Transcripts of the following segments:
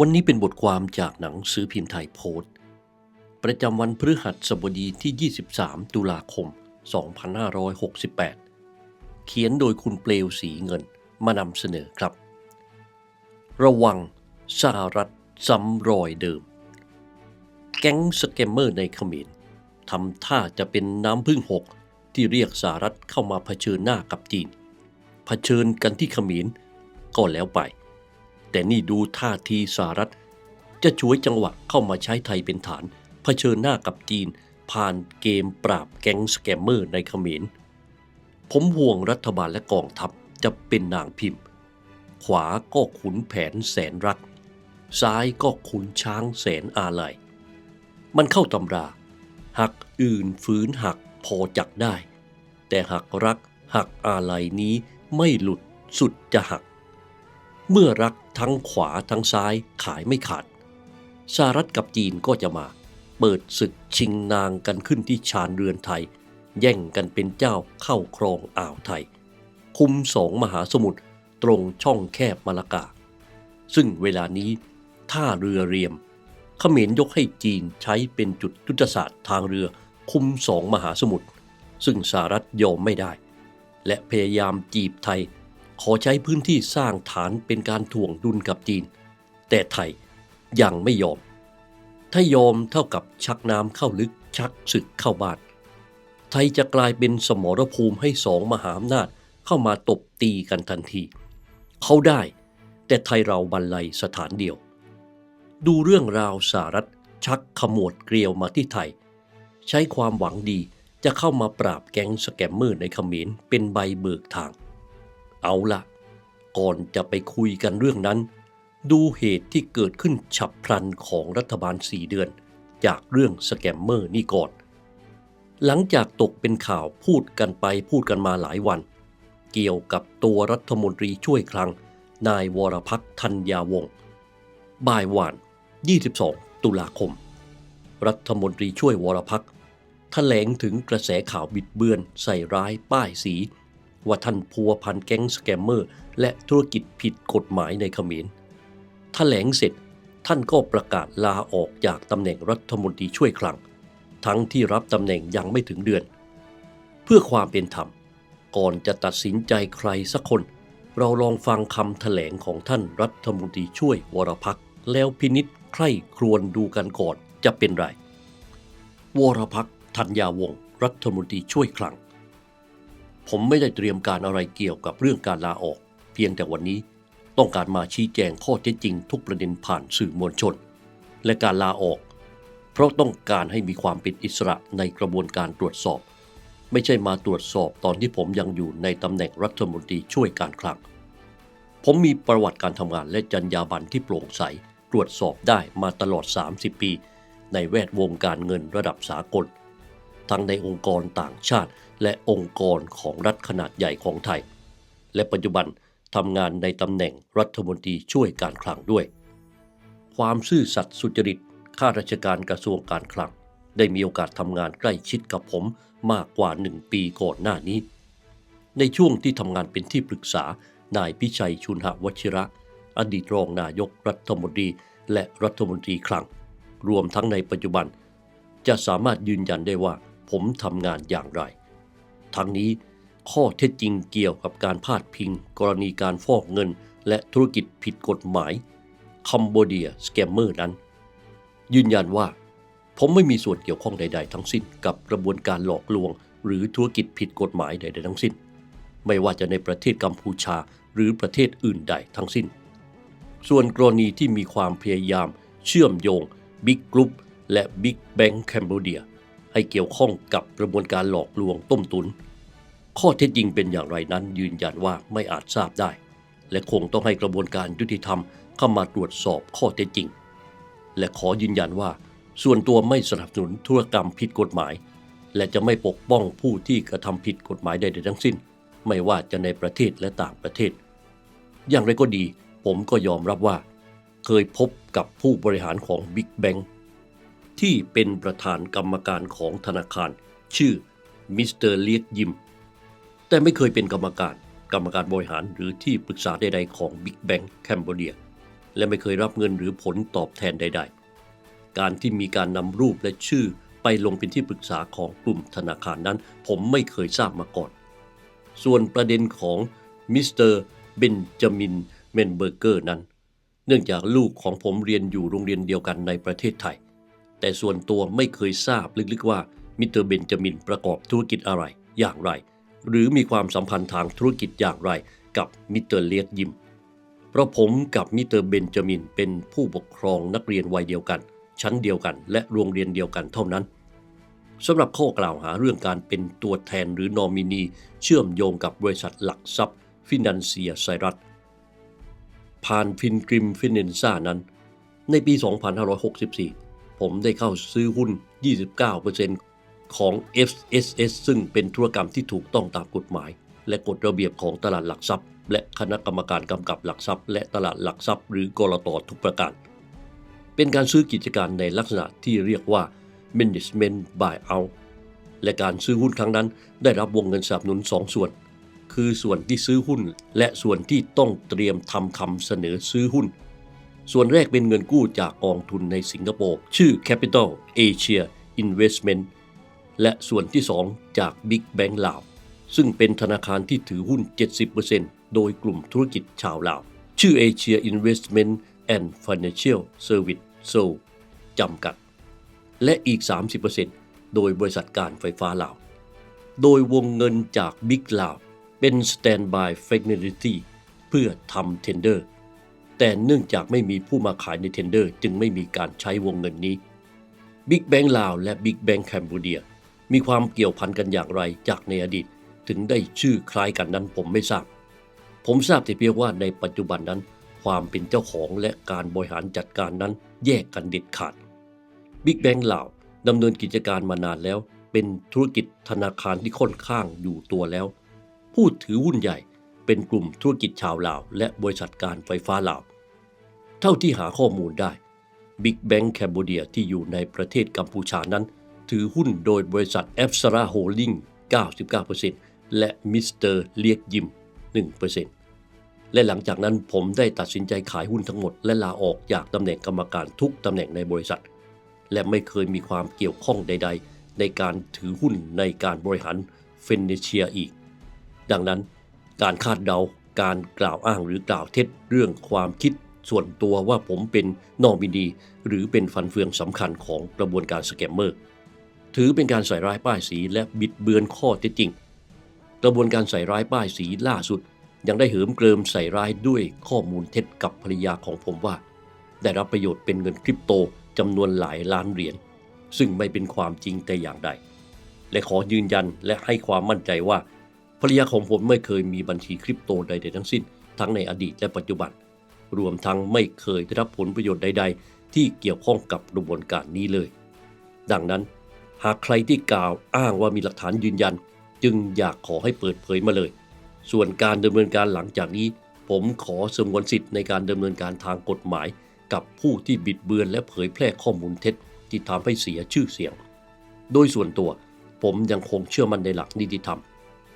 วันนี้เป็นบทความจากหนังสือพิมพ์ไทยโพสต์ ประจำวันพฤหัสบดีที่ 23 ตุลาคม 2568 เขียนโดยคุณเปลวสีเงินมานำเสนอครับ ระวังสหรัฐซ้ำรอยเดิม แก๊งสแกมเมอร์ในเขมรทำท่าจะเป็นน้ำพึ่งหกที่เรียกสหรัฐเข้ามาเผชิญหน้ากับจีน เผชิญกันที่เขมรก็แล้วไป แต่นี่ดูท่าทีสหรัฐ จะช่วยจังหวะเข้ามาใช้ไทยเป็นฐานเผชิญหน้ากับจีน ผ่านเกมปราบแก๊งสแกมเมอร์ในเขมร ผมห่วงรัฐบาลและกองทัพจะเป็นนางพิมพ์ ขวาก็ขุนแผนแสนรัก ซ้ายก็ขุนช้างแสนอาลัย มันเข้าตำรา หักอื่นฝืนหักพอจักได้ แต่หักรักหักอาลัยนี้ไม่หลุดสุดจะหัก เมื่อรักทั้งขวาทั้งซ้ายขายไม่ขาดสหรัฐกับจีนก็จะมา เปิดศึกชิงนางกันขึ้นที่ชานเรือนไทย แย่งกันเป็นเจ้าเข้าครองอ่าวไทย คุมสองมหาสมุทรตรงช่องแคบมาลากา ซึ่งเวลานี้ท่าเรือเรียมเขมรยกให้จีนใช้เป็นจุดยุทธศาสตร์ทางเรือคุมสองมหาสมุทรซึ่งสหรัฐยอมไม่ได้ และพยายามจีบไทย ขอใช้พื้นที่สร้างฐานเป็นการถ่วงดุลกับจีน แต่ไทยยังไม่ยอม ถ้ายอมเท่ากับชักน้ำเข้าลึกชักศึกเข้าบ้าน ไทยจะกลายเป็นสมรภูมิให้สองมหาอำนาจเข้ามาตบตีกันทันที เขาได้ แต่ไทยเราบรรลัยสถานเดียว ดูเรื่องราวสหรัฐชักขมวดเกลียวมาที่ไทย ใช้ความหวังดีจะเข้ามาปราบแก๊งสแกมเมอร์ในเขมรเป็นใบเบิกทาง เอาละก่อนจะไปคุยกันเรื่องนั้น ดูเหตุที่เกิดขึ้นฉับพลันของรัฐบาลสี่เดือน จากเรื่องสแกมเมอร์นี่ก่อน หลังจากตกเป็นข่าวพูดกันไปพูดกันมาหลายวัน เกี่ยวกับตัวรัฐมนตรีช่วยคลัง นายวรพักษ์ธัญญาวงศ์บ่ายวาน22 ตุลาคม รัฐมนตรีช่วยวรพักษ์แถลงถึงกระแสข่าวบิดเบือนใส่ร้ายป้ายสี ว่าท่านพัวพันแก๊งสแกมเมอร์ และธุรกิจผิดกฎหมายในเขมรแถลงเสร็จท่านก็ประกาศลาออกจากตำแหน่งรัฐมนตรีช่วยคลัง ทั้งที่รับตำแหน่งยังไม่ถึงเดือน เพื่อความเป็นธรรม ก่อนจะตัดสินใจใครสักคน เราลองฟังคำแถลงของท่านรัฐมนตรีช่วยวรพักแล้วพินิษใคร่ครวญดูกันก่อนจะเป็นไร วรพักธัญญาวงศ์รัฐมนตรีช่วยคลัง ผมไม่ได้เตรียมการอะไรเกี่ยวกับเรื่องการลาออก เพียงแต่วันนี้ต้องการมาชี้แจงข้อเท็จจริงทุกประเด็นผ่านสื่อมวลชน และการลาออก เพราะต้องการให้มีความเป็นอิสระในกระบวนการตรวจสอบ ไม่ใช่มาตรวจสอบตอนที่ผมยังอยู่ในตำแหน่งรัฐมนตรีช่วยการคลัง ผมมีประวัติการทำงานและจรรยาบรรณที่โปร่งใสตรวจสอบได้มาตลอด 30 ปี ในแวดวงการเงินระดับสากล ทั้งในองค์กรต่างชาติ และองค์กรของรัฐขนาดใหญ่ของไทย และปัจจุบันทำงานในตำแหน่งรัฐมนตรีช่วยการคลังด้วย ความซื่อสัตย์สุจริตข้าราชการกระทรวงการคลัง ได้มีโอกาสทำงานใกล้ชิดกับผมมากกว่าหนึ่งปีก่อนหน้านี้ ในช่วงที่ทำงานเป็นที่ปรึกษานายพิชัยชุนหวชิระ อดีตรองนายกรัฐมนตรีและรัฐมนตรีคลัง รวมทั้งในปัจจุบัน จะสามารถยืนยันได้ว่า ผมทำงานอย่างไร ทั้งนี้ข้อเท็จจริงเกี่ยวกับการพาดพิง กรณีการฟอกเงิน และธุรกิจผิดกฎหมายคัมโบเดียสแกมเมอร์นั้น ยืนยันว่า ผมไม่มีส่วนเกี่ยวข้องใด ๆ ทั้งสิ้นกับกระบวนการหลอกลวง หรือธุรกิจผิดกฎหมายใด ๆ ทั้งสิ้น ไม่ว่าจะในประเทศกัมพูชาหรือประเทศอื่นใดทั้งสิ้น ส่วนกรณีที่มีความพยายามเชื่อมโยงบิ๊กกรุ๊ปและบิ๊กแบงค์แคนเบเดีย ให้เกี่ยวข้องกับกระบวนการหลอกลวงต้มตุน ข้อเท็จจริงเป็นอย่างไรนั้นยืนยันว่าไม่อาจทราบได้ และคงต้องให้กระบวนการยุติธรรมเข้ามาตรวจสอบข้อเท็จจริง และขอยืนยันว่า ส่วนตัวไม่สนับสนุนธุรกรรมผิดกฎหมาย และจะไม่ปกป้องผู้ที่กระทำผิดกฎหมายใดๆทั้งสิ้น ไม่ว่าจะในประเทศและต่างประเทศ อย่างไรก็ดี ผมก็ยอมรับว่า เคยพบกับผู้บริหารของ Big Bang ที่เป็นประธานกรรมการของธนาคาร ชื่อมิสเตอร์เลียกยิม แต่ไม่เคยเป็นกรรมการ กรรมการบริหารหรือที่ปรึกษาใดๆของ Big Bang แคนเบเรียและไม่เคยรับเงินหรือผลตอบแทนใด ๆ การที่มีการนำรูปและชื่อไปลงเป็นที่ปรึกษาของกลุ่มธนาคารนั้น ผมไม่เคยทราบมาก่อน ส่วนประเด็นของมิสเตอร์เบนจามินเมนเบอร์เกอร์นั้น เนื่องจากลูกของผมเรียนอยู่โรงเรียนเดียวกันในประเทศไทย แต่ส่วนตัวไม่เคยทราบลึกๆว่ามิสเตอร์เบนจามินประกอบธุรกิจอะไรอย่างไร หรือมีความสัมพันธ์ทางธุรกิจอย่างไรกับมิสเตอร์เลียดยิม เพราะผมกับมิสเตอร์เบนจามินเป็นผู้ปกครองนักเรียนวัยเดียวกัน ชั้นเดียวกัน และโรงเรียนเดียวกันเท่านั้นสำหรับข้อกล่าวหาเรื่องการเป็นตัวแทนหรือนอมินี เชื่อมโยงกับบริษัทหลักทรัพย์ ฟินันเซียไซรัสผ่านฟินกริมฟินเนนซ่านั้น ในปี 2564 ผมได้เข้าซื้อหุ้น 29%ของ FSS ซึ่งเป็นธุรกรรมที่ถูกต้องตามกฎหมาย และกฎระเบียบของตลาดหลักทรัพย์ และคณะกรรมการกำกับหลักทรัพย์ และตลาดหลักทรัพย์ หรือกรตทุกประการ เป็นการซื้อกิจการในลักษณะที่เรียกว่า management buyout และการซื้อหุ้นครั้งนั้น ได้รับวงเงินสนับสนุนสองส่วน คือส่วนที่ซื้อหุ้น และส่วนที่ต้องเตรียมทำคำเสนอซื้อหุ้น ส่วนแรกเป็นเงินกู้จากกองทุนในสิงคโปร์ชื่อ Capital Asia Investment และส่วนที่ 2 จาก Big Bank ลาว ซึ่งเป็นธนาคารที่ถือหุ้น 70%โดยกลุ่มธุรกิจชาวลาว ชื่อ Asia Investment and Financial Service s o จำกัด และอีก 30%โดยบริษัทการไฟฟ้าลาว โดยวงเงินจาก Big ลาวเป็น Standby Facility เพื่อทำ Tender แต่เนื่องจากไม่มีผู้มาขายใน Tender จึงไม่มีการใช้วงเงินนี้ Big Bang ลาวและ Big Bang แคนเบเรียมีความเกี่ยวพันกันอย่างไรจากในอดีต ถึงได้ชื่อคล้ายกันนั้นผมไม่ทราบ ผมทราบแต่เพียงว่าในปัจจุบันนั้น ความเป็นเจ้าของและการบริหารจัดการนั้นแยกกันเด็ดขาด Big Bang ลาวดำเนินกิจการมานานแล้ว เป็นธุรกิจธนาคารที่ค่อนข้างอยู่ตัวแล้ว ผู้ถือหุ้นใหญ่ เป็นกลุ่มธุรกิจชาวลาว และบริษัทการไฟฟ้าลาว เท่าที่หาข้อมูลได้ Big Bang Cambodia ที่อยู่ในประเทศกัมพูชานั้น ถือหุ้นโดยบริษัท a p s a r a Holding 99%และมิสเตอร์เลียกยิม 1%และหลังจากนั้นผมได้ตัดสินใจขายหุ้นทั้งหมด และลาออกจากตำแหน่งกรรมการทุกตำแหน่งในบริษัท และไม่เคยมีความเกี่ยวข้องใด ๆ ในการถือหุ้นในการบริหารเฟนเนเชียอีก ดังนั้น การคาดเดา การกล่าวอ้างหรือกล่าวเท็จเรื่องความคิดส่วนตัวว่าผมเป็นนอมินีหรือเป็นฟันเฟืองสำคัญของกระบวนการสแกมเมอร์ ถือเป็นการใส่ร้ายป้ายสีและบิดเบือนข้อเท็จจริง กระบวนการใส่ร้ายป้ายสีล่าสุด ยังได้เหิมเกริมใส่ร้ายด้วยข้อมูลเท็จกับภรรยาของผมว่า ได้รับประโยชน์เป็นเงินคริปโตจำนวนหลายล้านเหรียญซึ่งไม่เป็นความจริงแต่อย่างใด และขอยืนยันและให้ความมั่นใจว่า ภรรยาของผมไม่เคยมีบัญชีคริปโตใดๆทั้งสิ้น ทั้งในอดีตและปัจจุบัน รวมทั้งไม่เคยได้รับผลประโยชน์ใด ๆ ที่เกี่ยวข้องกับกระบวนการนี้เลย ดังนั้นหากใครที่กล่าวอ้างว่ามีหลักฐานยืนยัน จึงอยากขอให้เปิดเผยมาเลย ส่วนการดำเนินการหลังจากนี้ ผมขอสงวนสิทธิ์ในการดำเนินการทางกฎหมาย กับผู้ที่บิดเบือนและเผยแพร่ข้อมูลเท็จ ที่ทำให้เสียชื่อเสียง โดยส่วนตัว ผมยังคงเชื่อมั่นในหลักนิติธรรม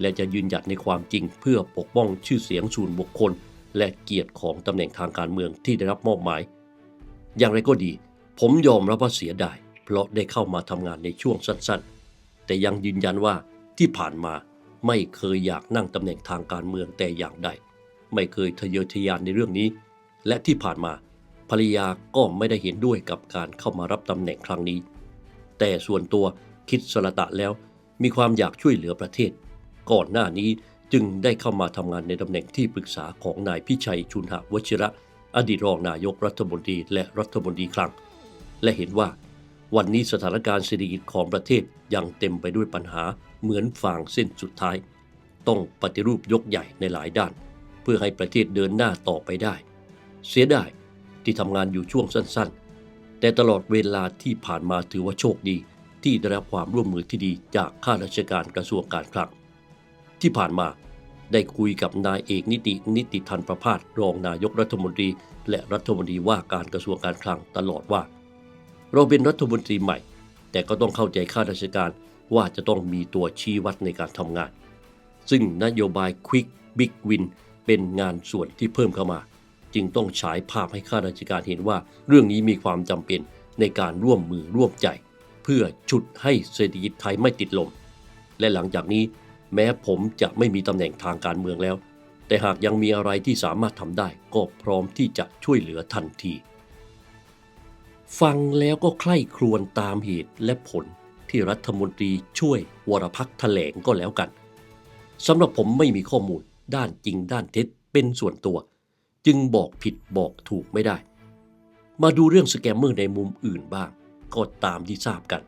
และจะยืนหยัดในความจริงเพื่อปกป้องชื่อเสียงส่วนบุคคล และเกียรติของตำแหน่งทางการเมืองที่ได้รับมอบหมาย อย่างไรก็ดี ผมยอมรับว่าเสียดายเพราะได้เข้ามาทำงานในช่วงสั้นๆ แต่ยังยืนยันว่าที่ผ่านมาไม่เคยอยากนั่งตำแหน่งทางการเมืองแต่อย่างใด ไม่เคยทะเยอทะยานในเรื่องนี้ และที่ผ่านมาภรรยาก็ไม่ได้เห็นด้วยกับการเข้ามารับตำแหน่งครั้งนี้ แต่ส่วนตัวคิดสละตะแล้วมีความอยากช่วยเหลือประเทศ ก่อนหน้านี้จึงได้เข้ามาทำงานในตำแหน่งที่ปรึกษาของนายพิชัยชุนหวชิระ อดีตรองนายกรัฐมนตรีและรัฐมนตรีคลัง และเห็นว่า วันนี้สถานการณ์เศรษฐกิจของประเทศยังเต็มไปด้วยปัญหาเหมือนฟางเส้นสุดท้าย ต้องปฏิรูปยกใหญ่ในหลายด้าน เพื่อให้ประเทศเดินหน้าต่อไปได้ เสียดายที่ทำงานอยู่ช่วงสั้นๆ แต่ตลอดเวลาที่ผ่านมาถือว่าโชคดี ที่ได้รับความร่วมมือที่ดีจากข้าราชการกระทรวงการคลัง ที่ผ่านมา ได้คุยกับนายเอกนิตินิติทันประพาสรองนายกรัฐมนตรี และรัฐมนตรีว่าการกระทรวงการคลังตลอดว่า เราเป็นรัฐมนตรีใหม่ แต่ก็ต้องเข้าใจข้าราชการว่าจะต้องมีตัวชี้วัดในการทำงาน ซึ่งนโยบาย Quick Big Win เป็นงานส่วนที่เพิ่มเข้ามา จึงต้องฉายภาพให้ข้าราชการเห็นว่า เรื่องนี้มีความจำเป็นในการร่วมมือร่วมใจ เพื่อฉุดให้เศรษฐกิจไทยไม่ติดลม และหลังจากนี้ แม้ผมจะไม่มีตำแหน่งทางการเมืองแล้ว แต่หากยังมีอะไรที่สามารถทำได้ ก็พร้อมที่จะช่วยเหลือทันที ฟังแล้วก็ใคร่ครวญตามเหตุและผลที่รัฐมนตรีช่วยวรพักแถลงก็แล้วกันสำหรับผมไม่มีข้อมูลด้านจริงด้านเท็จเป็นส่วนตัว จึงบอกผิดบอกถูกไม่ได้ มาดูเรื่องสแกมเมอร์ในมุมอื่นบ้าง ก็ตามที่ทราบกัน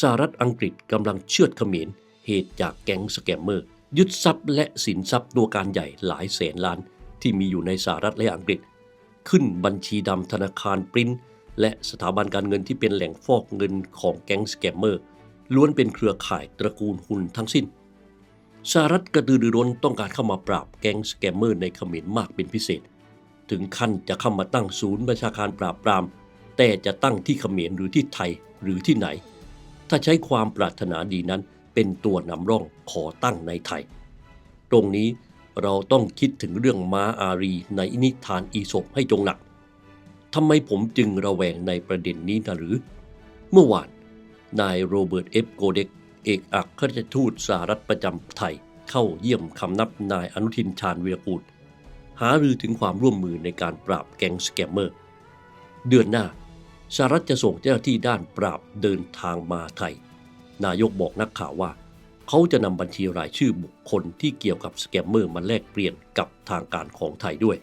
สหรัฐอังกฤษกำลังเชือดเขมร เหตุจากแก๊งสแกมเมอร์ ยึดทรัพย์และสินทรัพย์ตัวการใหญ่หลายแสนล้าน ที่มีอยู่ในสหรัฐและอังกฤษ ขึ้นบัญชีดำธนาคารปริ้นและสถาบันการเงินที่เป็นแหล่งฟอกเงินของแก๊งสแกมเมอร์ ล้วนเป็นเครือข่ายตระกูลหุนทั้งสิ้นสหรัฐกระตือรือร้นต้องการเข้ามาปราบแก๊งสแกมเมอร์ในเขมรมากเป็นพิเศษ ถึงขั้นจะเข้ามาตั้งศูนย์บัญชาการปราบปราม แต่จะตั้งที่เขมรหรือที่ไทยหรือที่ไหน ถ้าใช้ความปรารถนาดีนั้น เป็นตัวนำร่องขอตั้งในไทย ตรงนี้เราต้องคิดถึงเรื่องม้าอารีในนิทานอีสปให้จงหนักทำไมผมจึงระแวงในประเด็นนี้นะหรือ เมื่อวาน นายโรเบิร์ตเอฟโกเด็ก เอกอัครราชทูตสหรัฐประจำไทย เข้าเยี่ยมคำนับนายอนุทินชาญวีรกูล หารือถึงความร่วมมือในการปราบแก๊งสแกมเมอร์ เดือนหน้าสหรัฐจะส่งเจ้าหน้าที่ด้านปราบเดินทางมาไทย นายกบอกนักข่าวว่า เขาจะนำบัญชีรายชื่อบุคคลที่เกี่ยวกับสแกมเมอร์มาแลกเปลี่ยนกับทางการของไทยด้วย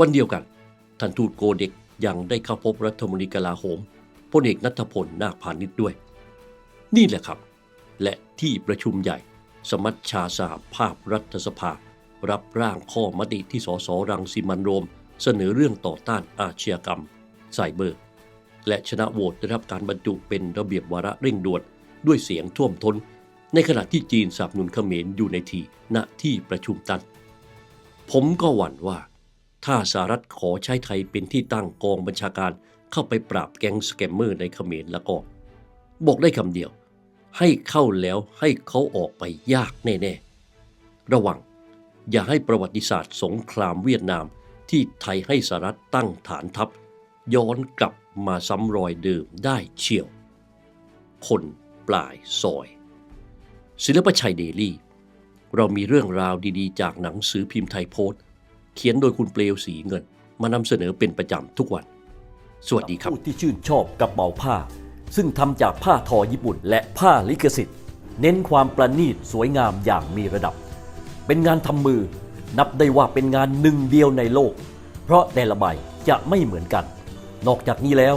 วันเดียวกันท่านทูตโกเด็กยังได้เข้าพบรัฐมนตรีกลาโหมพลเอกนัทพลนาคพาณิชย์ด้วย นี่แหละครับ และที่ประชุมใหญ่ สมัชชาสหภาพรัฐสภา รับร่างข้อมติที่สสรังสิมันโรม เสนอเรื่องต่อต้านอาชญากรรมไซเบอร์ และชนะโหวตได้รับการบรรจุเป็นระเบียบวาระเร่งด่วน ด้วยเสียงท่วมท้น ในขณะที่จีนสนับสนุนเขมรอยู่ในทีณที่ประชุมตัน ผมก็หวั่นว่า ถ้าสหรัฐขอใช้ไทยเป็นที่ตั้งกองบัญชาการเข้าไปปราบแก๊งสแกมเมอร์ในเขมรแล้วก็บอกได้คำเดียว ให้เข้าแล้วให้เขาออกไปยากแน่ๆ ระวังอย่าให้ประวัติศาสตร์สงครามเวียดนามที่ไทยให้สหรัฐตั้งฐานทัพ ย้อนกลับมาซ้ำรอยเดิมได้เฉียว คน ปลายซอย ศิลปชัยเดลี่ เรามีเรื่องราวดีๆ จากหนังสือพิมพ์ไทยโพสต์ เขียนโดยคุณเปลวสีเงิน มานำเสนอเป็นประจำทุกวัน สวัสดีครับผู้ที่ชื่นชอบกระเป๋าผ้า ซึ่งทำจากผ้าทอญี่ปุ่น และผ้าลิขสิทธิ์ เน้นความประณีตสวยงามอย่างมีระดับ เป็นงานทำมือ นับได้ว่าเป็นงานหนึ่งเดียวในโลก เพราะแต่ละใบจะไม่เหมือนกัน นอกจากนี้แล้ว